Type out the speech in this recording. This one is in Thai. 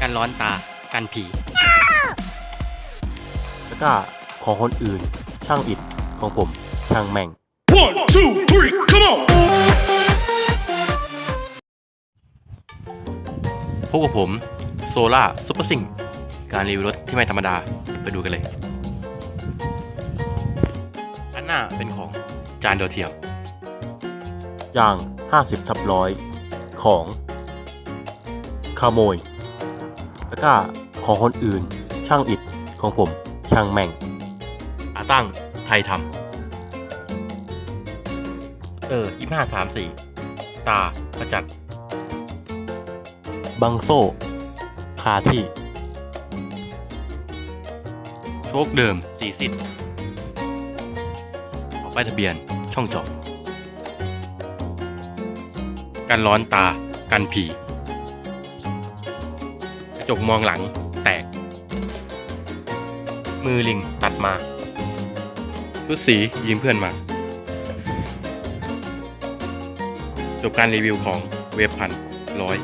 กันร้อนตา กันผี ตะกร้าของคนอื่น ช่างอิดของผม ช่างแม่ง One, two, three, come on! พบกับผมโซล่าซุปเปอร์ซิงการรีวิวรถที่ไม่ธรรมดาไปดูกันเลย อันหน้าเป็นของจานโดยวเทียมอย่าง 50ทับร้อยของขโมย ตะกร้าของคนอื่น ช่างอิดของผม ช่างแม่งอาตั้งไทยทำเออยี่ห้าสามสี่ตาประจันบังโซ่คาที่ โชคเดิมสี่สิบออกป้ายทะเบียนช่องจอดกันร้อนตา กันผีกระ จกมองหลัง แตก มือลิงตัดมาชุดสียืมเพื่อนมา จบการรีวิวของเว็บพันร้อย